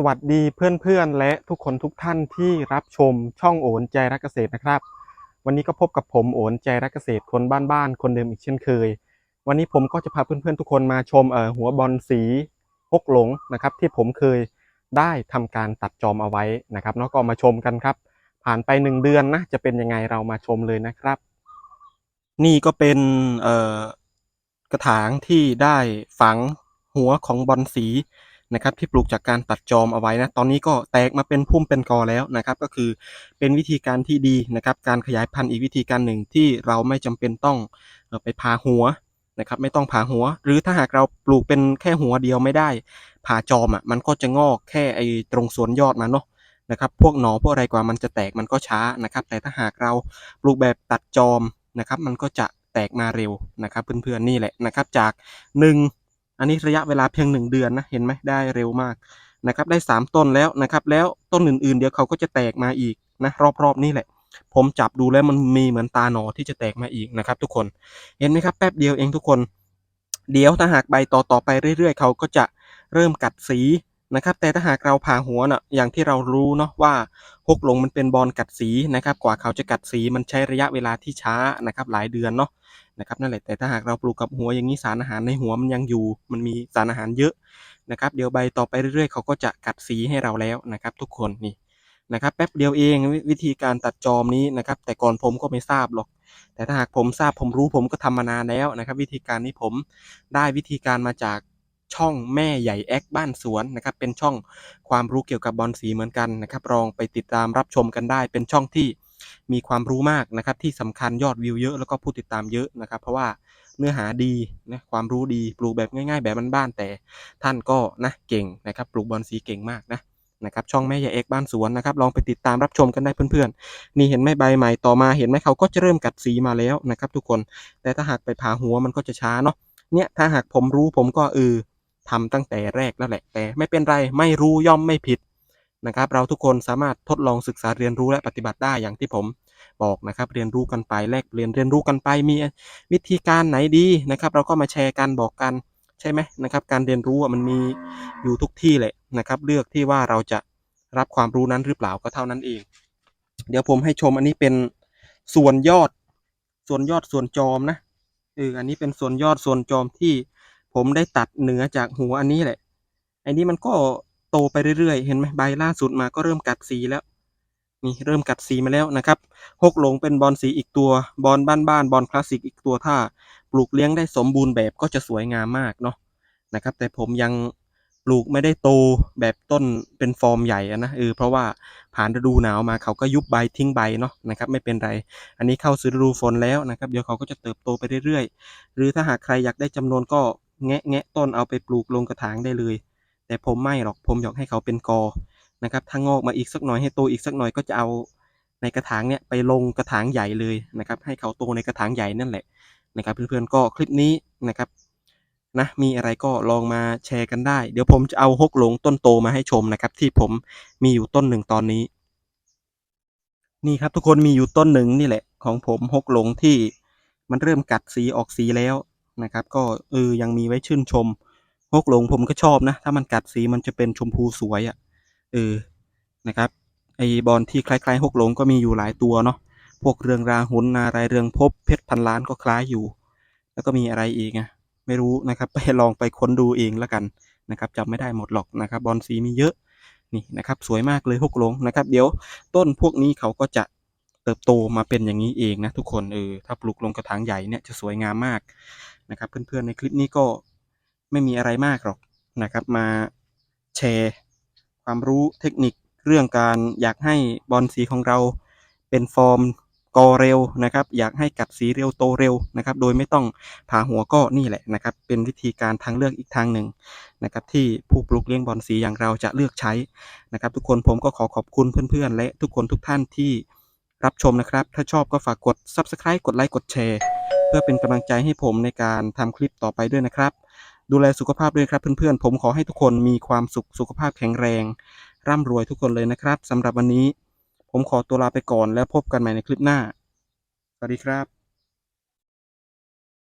สวัสดีเพื่อนๆ และทุกคนทุกท่านที่รับชมช่องโอนใจรักเกษตรนะครับ วันนี้ก็พบกับผมโอนใจรักเกษตรคนบ้านๆคนเดิมอีกเช่นเคย วันนี้ผมก็จะพาเพื่อนๆทุกคนมาชมเอ่อหัวบอลสีฮกหลงนะครับ ที่ผมเคยได้ทำการตัดจอมเอาไว้นะครับแล้วก็มาชมกันครับ ผ่านไปหนึ่งเดือนนะจะเป็นยังไงเรามาชมเลยนะครับ นี่ก็เป็นเอ่อกระถางที่ได้ฝังหัวของบอลสี นะครับที่ปลูกจากการตัดจอมเอาไว้นะตอนนี้ก็แตกมาเป็นพุ่มเป็นกอแล้วนะครับก็คือเป็นวิธีการที่ดีนะครับการขยายพันธุ์อีกวิธีการหนึ่งที่เราไม่จำเป็นต้องไปผ่าหัวนะครับไม่ต้องผ่าหัว หรือถ้าหากเราปลูกเป็นแค่หัวเดียวไม่ได้ผ่าจอมอะมันก็จะงอกแค่ไอ้ตรงส่วนยอดมันเนาะนะครับพวกหนอพวกอะไรกว่ามันจะแตกมันก็ช้านะครับ แต่ถ้าหากเราปลูกแบบตัดจอมนะครับ มันก็จะแตกมาเร็วนะครับ เพื่อนๆนี่แหละนะครับจากหนึ่ง อันนี้ระยะเวลาเพียงหนึ่งเดือนนะเห็นไหมได้เร็วมากนะครับได้สามต้นแล้วนะครับ แล้วต้นอื่นๆ เดี๋ยวเขาก็จะแตกมาอีกนะรอบๆนี่แหละ ผมจับดูแล้วมันมีเหมือนตาหนอที่จะแตกมาอีกนะครับ ทุกคนเห็นไหมครับแป๊บเดียวเองทุกคน เดี๋ยวถ้าหากใบต่อๆไปเรื่อยๆ เขาก็จะเริ่มกัดสี นะครับแต่ถ้าหากเราผ่าหัวเน่ะอย่างที่เรารู้เนาะว่าฮกหลงมันเป็นบอลกัดสีนะครับกว่าเขาจะกัดสีมันใช้ระยะเวลาที่ช้านะครับหลายเดือนเนาะนะครับนั่นแหละแต่ถ้าหากเราปลูกกับหัวอย่างนี้สารอาหารในหัวมันยังอยู่ มันมีสารอาหารเยอะนะครับเดี๋ยวใบต่อไปเรื่อยๆ เขาก็จะกัดสีให้เราแล้วนะครับ ทุกคนนี่นะครับแป๊บเดียวเองวิวิธีการตัดจอมนี้นะครับ แต่ก่อนผมก็ไม่ทราบหรอก แต่ถ้าหากผมทราบผมรู้ผมก็ทำมานานแล้วนะครับ วิธีการนี้ผมได้วิธีการมาจาก ช่องแม่ใหญ่แอคบ้านสวนนะครับเป็นช่องความรู้เกี่ยวกับบอลสีเหมือนกันนะครับลองไปติดตามรับชมกันได้ เป็นช่องที่มีความรู้มากนะครับที่สำคัญยอดวิวเยอะแล้วก็ผู้ติดตามเยอะนะครับเพราะว่าเนื้อหาดีนะความรู้ดีปลูกแบบง่าย ๆ แบบบ้านๆแต่ท่านก็นะเก่งนะครับปลูกบอลสีเก่งมากนะนะครับช่องแม่ใหญ่เอกบ้านสวนนะครับลองไปติดตามรับชมกันได้เพื่อนๆ นี่เห็นไหมใบใหม่ต่อมาเห็นไหมเขาก็จะเริ่มกัดสีมาแล้วนะครับทุกคนแต่ถ้าหากไปผ่าหัวมันก็จะช้าเนาะเนี่ยถ้าหากผมรู้ผมก็เออ ทำตั้งแต่แรกแล้วแหละ แต่ไม่เป็นไรไม่รู้ย่อมไม่ผิดนะครับ เราทุกคนสามารถทดลองศึกษาเรียนรู้และปฏิบัติได้อย่างที่ผมบอกนะครับ เรียนรู้กันไปแลกเปลี่ยนเรียนรู้กันไปมีวิธีการไหนดีนะครับ เราก็มาแชร์กันบอกกันใช่ไหมนะครับ การเรียนรู้มันมีอยู่ทุกที่แหละนะครับ เลือกที่ว่าเราจะรับความรู้นั้นหรือเปล่าก็เท่านั้นเอง เดี๋ยวผมให้ชมอันนี้เป็นส่วนยอด ส่วนยอดส่วนจอมนะเอออันนี้เป็นส่วนยอดส่วนจอมที่ ผมได้ตัดเหนือจากหัวอันนี้แหละอันนี้มันก็โตไปเรื่อยๆ เห็นไหมใบล่าสุดมาก็เริ่มกัดสีแล้ว นี่เริ่มกัดสีมาแล้วนะครับฮกหลงเป็นบอลสีอีกตัวบอลบ้านๆบอลคลาสสิกอีกตัวถ้า ปลูกเลี้ยงได้สมบูรณ์แบบก็จะสวยงามมากเนาะนะครับ แต่ผมยังปลูกไม่ได้โตแบบต้นเป็นฟอร์มใหญ่นะเออเพราะว่าผ่านฤดูหนาวมาเขาก็ยุบใบทิ้งใบเนาะนะครับไม่เป็นไร อันนี้เข้าสู่ฤดูฝนแล้วนะครับเดี๋ยวเขาก็จะเติบโตไปเรื่อยๆ หรือถ้าหากใครอยากได้จำนวนก็ แงะแงะต้นเอาไปปลูกลงกระถางได้เลย แต่ผมไม่หรอกผมอยากให้เขาเป็นกอนะครับถ้างอกมาอีกสักหน่อยให้โตอีกสักหน่อยก็จะเอาในกระถางเนี่ยไปลงกระถางใหญ่เลยนะครับให้เขาโตในกระถางใหญ่นั่นแหละนะครับเพื่อนๆก็คลิปนี้นะครับนะมีอะไรก็ลองมาแชร์กันได้ เดี๋ยวผมจะเอาฮกหลงต้นโตมาให้ชมนะครับ ที่ผมมีอยู่ต้นหนึ่งตอนนี้ นี่ครับทุกคนมีอยู่ต้นหนึ่งนี่แหละ ของผมฮกหลงที่มันเริ่มกัดสีออกสีแล้ว นะครับ ก็เออยังมีไว้ชื่นชมฮกหลงผมก็ชอบนะ ถ้ามันกัดสีมันจะเป็นชมพูสวยอะ่ะเออนะครับไอบอลที่คล้ายๆฮกหลงก็มีอยู่หลายตัวเนาะพวกเรืองราหุนนารายเรืองพบเพชรพันล้านก็คล้ายอยู่ แล้วก็มีอะไรอีกอะไม่รู้นะครับไปลองไปค้นดูเองแล้วกันนะครับจำไม่ได้หมดหรอกนะครับ บอลสีมีเยอะนี่นะครับ สวยมากเลยฮกหลงนะครับ เดี๋ยวต้นพวกนี้เขาก็จะ เติบโตมาเป็นอย่างนี้เองนะทุกคนเออถ้าปลูกลงกระถางใหญ่เนี่ยจะสวยงามมากนะครับเพื่อนๆในคลิปนี้ก็ไม่มีอะไรมากหรอกนะครับ มาแชร์ความรู้เทคนิคเรื่องการอยากให้บอลสีของเราเป็นฟอร์มกอเร็วนะครับ อยากให้กัดสีเร็วโตเร็วนะครับ โดยไม่ต้องผ่าหัวก็นี่แหละนะครับ เป็นวิธีการทางเลือกอีกทางหนึ่งนะครับ ที่ผู้ปลูกเลี้ยงบอลสีอย่างเราจะเลือกใช้นะครับ ทุกคนผมก็ขอขอบคุณเพื่อนๆ และทุกคนทุกท่านที่ รับชมนะครับ ถ้าชอบก็ฝากกด subscribe กดไลค์กดแชร์ เพื่อเป็นกำลังใจให้ผมในการทำคลิปต่อไปด้วยนะครับ ดูแลสุขภาพด้วยครับเพื่อนๆ ผมขอให้ทุกคนมีความสุขสุขภาพแข็งแรง ร่ำรวยทุกคนเลยนะครับสำหรับวันนี้ ผมขอตัวลาไปก่อนแล้วพบกันใหม่ในคลิปหน้า สวัสดีครับ